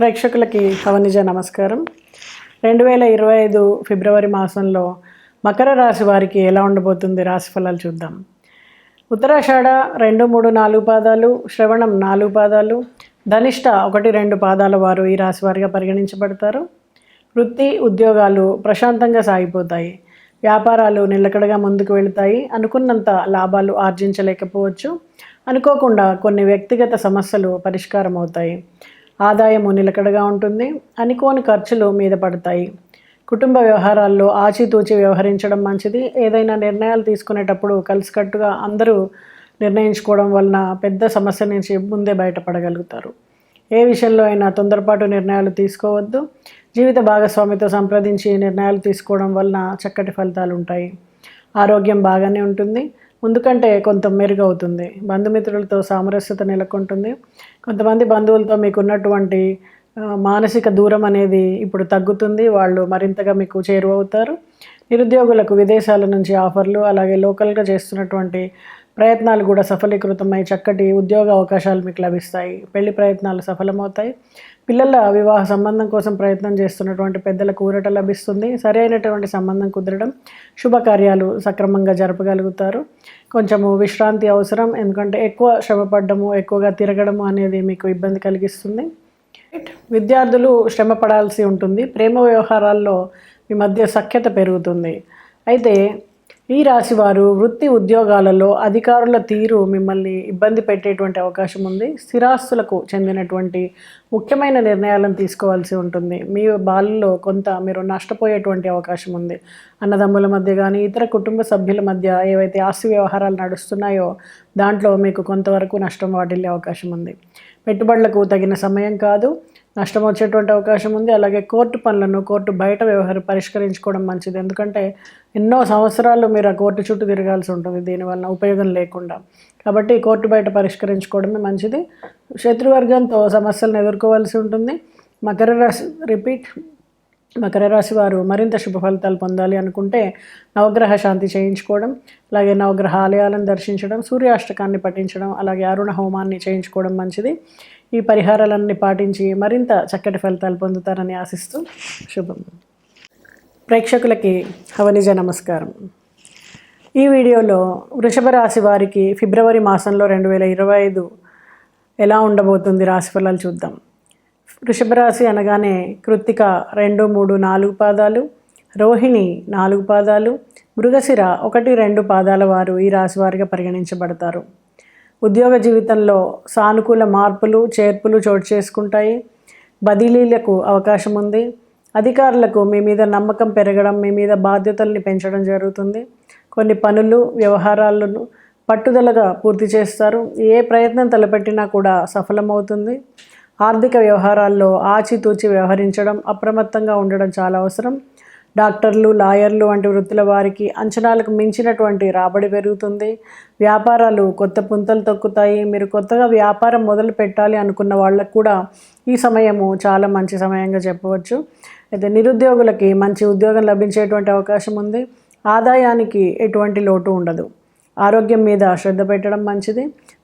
ప్రేక్షకులకి అవనిజ నమస్కారం. రెండు వేల ఇరవై ఐదు ఫిబ్రవరి మాసంలో మకర రాశి వారికి ఎలా ఉండబోతుంది? రాశి ఫలాలు చూద్దాం. ఉత్తరాషాఢ రెండు మూడు నాలుగు పాదాలు శ్రవణం నాలుగు పాదాలు ధనిష్ట ఒకటి రెండు పాదాల వారు ఈ రాశి వారిగా పరిగణించబడతారు. వృత్తి ఉద్యోగాలు ప్రశాంతంగా సాగిపోతాయి. వ్యాపారాలు నిలకడగా ముందుకు వెళతాయి. అనుకున్నంత లాభాలు ఆర్జించలేకపోవచ్చు. అనుకోకుండా కొన్ని వ్యక్తిగత సమస్యలు పరిష్కారం అవుతాయి ఆదాయము నిలకడగా ఉంటుంది. అనుకోని ఖర్చులు మీద పడతాయి. కుటుంబ వ్యవహారాల్లో ఆచితూచి వ్యవహరించడం మంచిది. ఏదైనా నిర్ణయాలు తీసుకునేటప్పుడు కలిసికట్టుగా అందరూ నిర్ణయించుకోవడం వలన పెద్ద సమస్య నుంచి ముందే బయటపడగలుగుతారు. ఏ విషయంలో అయినా తొందరపాటు నిర్ణయాలు తీసుకోవద్దు. జీవిత భాగస్వామితో సంప్రదించి నిర్ణయాలు తీసుకోవడం వలన చక్కటి ఫలితాలు ఉంటాయి ఆరోగ్యం బాగానే ఉంటుంది. ముందుకంటే కొంత మెరుగవుతుంది. బంధుమిత్రులతో సామరస్యత నెలకొంటుంది. కొంతమంది బంధువులతో మీకు ఉన్నటువంటి మానసిక దూరం అనేది ఇప్పుడు తగ్గుతుంది. వాళ్ళు మరింతగా మీకు చేరువవుతారు. నిరుద్యోగులకు విదేశాల నుంచి ఆఫర్లు అలాగే లోకల్గా చేస్తున్నటువంటి ప్రయత్నాలు కూడా సఫలీకృతమై చక్కటి ఉద్యోగ అవకాశాలు మీకు లభిస్తాయి. పెళ్ళి ప్రయత్నాలు సఫలమవుతాయి. పిల్లల వివాహ సంబంధం కోసం ప్రయత్నం చేస్తున్నటువంటి పెద్దలకు ఊరట లభిస్తుంది. సరైనటువంటి సంబంధం కుదరడం శుభకార్యాలు సక్రమంగా జరపగలుగుతారు. కొంచెము విశ్రాంతి అవసరం ఎందుకంటే ఎక్కువ శ్రమపడ్డము ఎక్కువగా తిరగడము అనేది మీకు ఇబ్బంది కలిగిస్తుంది. విద్యార్థులు శ్రమ పడాల్సి ఉంటుంది. ప్రేమ వ్యవహారాల్లో మీ మధ్య సఖ్యత పెరుగుతుంది. అయితే ఈ రాశి వారు వృత్తి ఉద్యోగాలలో అధికారుల తీరు మిమ్మల్ని ఇబ్బంది పెట్టేటువంటి అవకాశం ఉంది. స్థిరాస్తులకు చెందినటువంటి ముఖ్యమైన నిర్ణయాలను తీసుకోవాల్సి ఉంటుంది. మీ బాలలో కొంత మీరు నష్టపోయేటువంటి అవకాశం ఉంది. అన్నదమ్ముల మధ్య కానీ ఇతర కుటుంబ సభ్యుల మధ్య ఏవైతే ఆస్తి వ్యవహారాలు నడుస్తున్నాయో దాంట్లో మీకు కొంతవరకు నష్టం వాటిల్లే అవకాశం ఉంది. పెట్టుబడులకు తగిన సమయం కాదు. నష్టం వచ్చేటువంటి అవకాశం ఉంది. అలాగే కోర్టు పనులను కోర్టు బయట వ్యవహారం పరిష్కరించుకోవడం మంచిది. ఎందుకంటే ఎన్నో సంవత్సరాలు మీరు ఆ కోర్టు చుట్టూ తిరగాల్సి ఉంటుంది. దీనివల్ల ఉపయోగం లేకుండా. కాబట్టి కోర్టు బయట పరిష్కరించుకోవడమే మంచిది. శత్రువర్గంతో సమస్యలను ఎదుర్కోవాల్సి ఉంటుంది. మకర రాశి రిపీట్ మకర రాశి వారు మరింత శుభ ఫలితాలు పొందాలి అనుకుంటే నవగ్రహ శాంతి చేయించుకోవడం అలాగే నవగ్రహ ఆలయాలను దర్శించడం సూర్యాష్టకాన్ని పఠించడం అలాగే అరుణ హోమాన్ని చేయించుకోవడం మంచిది. ఈ పరిహారాలన్నీ పాటించి మరింత చక్కటి ఫలితాలు పొందుతారని ఆశిస్తూ శుభం. ప్రేక్షకులకి హవనిజ నమస్కారం. ఈ వీడియోలో వృషభ రాశి వారికి ఫిబ్రవరి మాసంలో రెండు వేల ఇరవై ఐదు ఎలా ఉండబోతుంది రాశి ఫలాలు చూద్దాం. వృషభ రాశి అనగానే కృత్తిక రెండు మూడు నాలుగు పాదాలు రోహిణి నాలుగు పాదాలు మృగశిర ఒకటి రెండు పాదాల వారు ఈ రాశి వారిగా పరిగణించబడతారు. ఉద్యోగ జీవితంలో సానుకూల మార్పులు చేర్పులు చోటు చేసుకుంటాయి. బదిలీలకు అవకాశం ఉంది. అధికారులకు మీ మీద నమ్మకం పెరగడం మీ మీద బాధ్యతల్ని పెంచడం జరుగుతుంది. కొన్ని పనులు వ్యవహారాలను పట్టుదలగా పూర్తి చేస్తారు. ఏ ప్రయత్నం తలపెట్టినా కూడా సఫలమవుతుంది. ఆర్థిక వ్యవహారాల్లో ఆచితూచి వ్యవహరించడం అప్రమత్తంగా ఉండడం చాలా అవసరం. డాక్టర్లు లాయర్లు వంటి వృత్తుల వారికి అంచనాలకు మించినటువంటి రాబడి పెరుగుతుంది. వ్యాపారాలు కొత్త పుంతలు తొక్కుతాయి. మీరు కొత్తగా వ్యాపారం మొదలు పెట్టాలి అనుకున్న వాళ్ళకు కూడా ఈ సమయము చాలా మంచి సమయంగా చెప్పవచ్చు. అయితే నిరుద్యోగులకి మంచి ఉద్యోగం లభించేటువంటి అవకాశం ఉంది. ఆదాయానికి ఎటువంటి లోటు ఉండదు. ఆరోగ్యం మీద శ్రద్ధ పెట్టడం మంచిది.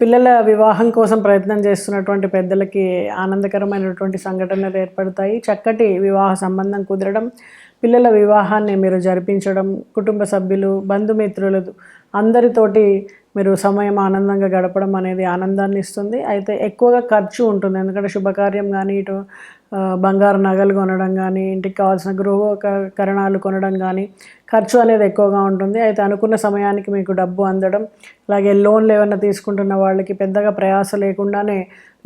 పిల్లల వివాహం కోసం ప్రయత్నం చేస్తున్నటువంటి పెద్దలకి ఆనందకరమైనటువంటి సంఘటనలు ఏర్పడతాయి. చక్కటి వివాహ సంబంధం కుదరడం పిల్లల వివాహాన్ని మీరు జరిపించడం కుటుంబ సభ్యులు బంధుమిత్రులు అందరితోటి మీరు సమయం ఆనందంగా గడపడం అనేది ఆనందాన్ని ఇస్తుంది. అయితే ఎక్కువగా ఖర్చు ఉంటుంది. ఎందుకంటే శుభకార్యం కానీ ఇటు బంగారు నగలు కొనడం కానీ ఇంటికి కావాల్సిన గృహోపకరణాలు కొనడం కానీ ఖర్చు అనేది ఎక్కువగా ఉంటుంది. అయితే అనుకున్న సమయానికి మీకు డబ్బు అందడం అలాగే లోన్లు ఏమైనా తీసుకుంటున్న వాళ్ళకి పెద్దగా ప్రయాస లేకుండానే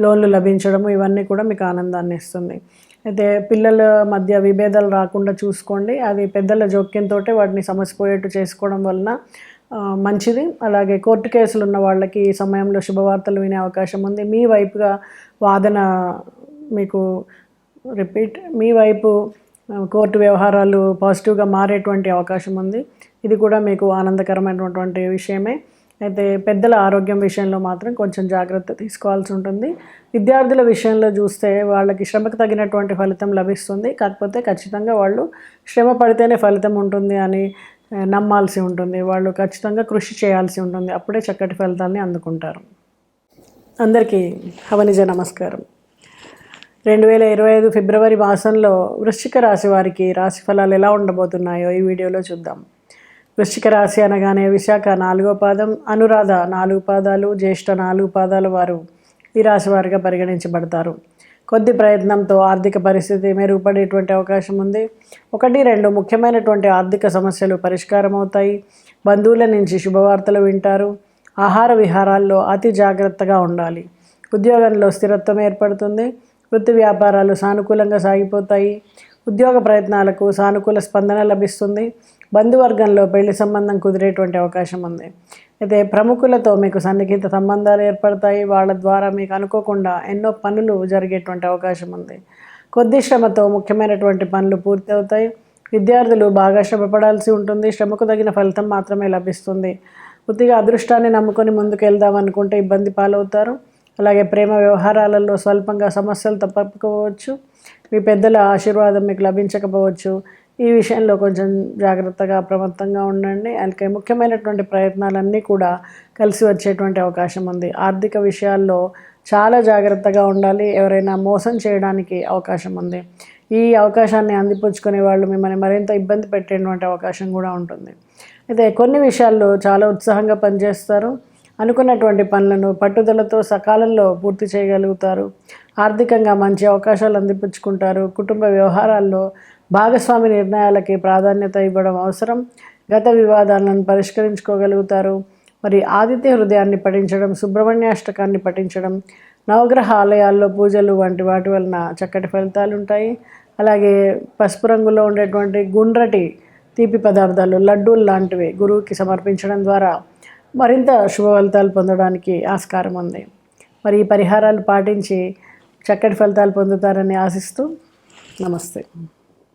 లోన్లు లభించడము ఇవన్నీ కూడా మీకు ఆనందాన్ని ఇస్తుంది. అయితే పిల్లల మధ్య విభేదాలు రాకుండా చూసుకోండి. అది పెద్దల జోక్యంతో వాటిని సమసిపోయేట్టు చేసుకోవడం వలన మంచిది. అలాగే కోర్టు కేసులు ఉన్న వాళ్ళకి ఈ సమయంలో శుభవార్తలు వినే అవకాశం ఉంది. మీ వైపుగా వాదన మీకు రిపీట్ మీ వైపు కోర్టు వ్యవహారాలు పాజిటివ్గా మారేటువంటి అవకాశం ఉంది. ఇది కూడా మీకు ఆనందకరమైనటువంటి విషయమే. అయితే పెద్దల ఆరోగ్యం విషయంలో మాత్రం కొంచెం జాగ్రత్త తీసుకోవాల్సి ఉంటుంది. విద్యార్థుల విషయంలో చూస్తే వాళ్ళకి శ్రమకు తగినటువంటి ఫలితం లభిస్తుంది. కాకపోతే ఖచ్చితంగా వాళ్ళు శ్రమ పడితేనే ఫలితం ఉంటుంది అని నమ్మాల్సి ఉంటుంది. వాళ్ళు ఖచ్చితంగా కృషి చేయాల్సి ఉంటుంది. అప్పుడే చక్కటి ఫలితాన్ని అందుకుంటారు. అందరికీ హవనిజ నమస్కారం. రెండు వేల ఇరవై ఐదు ఫిబ్రవరి మాసంలో వృశ్చిక రాశి వారికి రాశి ఫలాలు ఎలా ఉండబోతున్నాయో ఈ వీడియోలో చూద్దాం. వృశ్చిక రాశి అనగానే విశాఖ నాలుగో పాదం అనురాధ నాలుగు పాదాలు జ్యేష్ఠ నాలుగు పాదాల వారు ఈ రాశి వారిగా పరిగణించబడతారు. కొద్ది ప్రయత్నంతో ఆర్థిక పరిస్థితి మెరుగుపడేటువంటి అవకాశం ఉంది. ఒకటి రెండు ముఖ్యమైనటువంటి ఆర్థిక సమస్యలు పరిష్కారం అవుతాయి. బంధువుల నుంచి శుభవార్తలు వింటారు. ఆహార విహారాల్లో అతి జాగ్రత్తగా ఉండాలి. ఉద్యోగంలో స్థిరత్వం ఏర్పడుతుంది. వృత్తి వ్యాపారాలు సానుకూలంగా సాగిపోతాయి. ఉద్యోగ ప్రయత్నాలకు సానుకూల స్పందన లభిస్తుంది. బంధువర్గంలో పెళ్ళి సంబంధం కుదిరేటువంటి అవకాశం ఉంది. అయితే ప్రముఖులతో మీకు సన్నిహిత సంబంధాలు ఏర్పడతాయి. వాళ్ళ ద్వారా మీకు అనుకోకుండా ఎన్నో పనులు జరిగేటువంటి అవకాశం ఉంది. కొద్ది శ్రమతో ముఖ్యమైనటువంటి పనులు పూర్తి అవుతాయి విద్యార్థులు బాగా శ్రమపడాల్సి ఉంటుంది. శ్రమకు తగిన ఫలితం మాత్రమే లభిస్తుంది. కొద్దిగా అదృష్టాన్ని నమ్ముకొని ముందుకు వెళ్దాం అనుకుంటే ఇబ్బంది పాలవుతారు. అలాగే ప్రేమ వ్యవహారాలలో స్వల్పంగా సమస్యలు తప్పకపోవచ్చు. మీ పెద్దల ఆశీర్వాదం మీకు లభించకపోవచ్చు. ఈ విషయంలో కొంచెం జాగ్రత్తగా అప్రమత్తంగా ఉండండి. అలాగే ముఖ్యమైనటువంటి ప్రయత్నాలన్నీ కూడా కలిసి వచ్చేటువంటి అవకాశం ఉంది. ఆర్థిక విషయాల్లో చాలా జాగ్రత్తగా ఉండాలి. ఎవరైనా మోసం చేయడానికి అవకాశం ఉంది. ఈ అవకాశాన్ని అందిపుచ్చుకునే వాళ్ళు మిమ్మల్ని మరింత ఇబ్బంది పెట్టేటువంటి అవకాశం కూడా ఉంటుంది. అయితే కొన్ని విషయాల్లో చాలా ఉత్సాహంగా పనిచేస్తారు. అనుకున్నటువంటి పనులను పట్టుదలతో సకాలంలో పూర్తి చేయగలుగుతారు. ఆర్థికంగా మంచి అవకాశాలు అందిపుచ్చుకుంటారు. కుటుంబ వ్యవహారాల్లో భాగస్వామి నిర్ణయాలకి ప్రాధాన్యత ఇవ్వడం అవసరం. గత వివాదాలను పరిష్కరించుకోగలుగుతారు. మరి ఆదిత్య హృదయాన్ని పఠించడం సుబ్రహ్మణ్యాష్టకాన్ని పఠించడం నవగ్రహ ఆలయాల్లో పూజలు వంటి వాటి వలన చక్కటి ఫలితాలు ఉంటాయి అలాగే పసుపు రంగులో ఉండేటువంటి గుండ్రటి తీపి పదార్థాలు లడ్డూలు లాంటివి గురువుకి సమర్పించడం ద్వారా మరింత శుభ ఫలితాలు పొందడానికి ఆస్కారం ఉంది. మరి ఈ పరిహారాలు పాటించి చక్కటి ఫలితాలు పొందుతారని ఆశిస్తూ నమస్తే.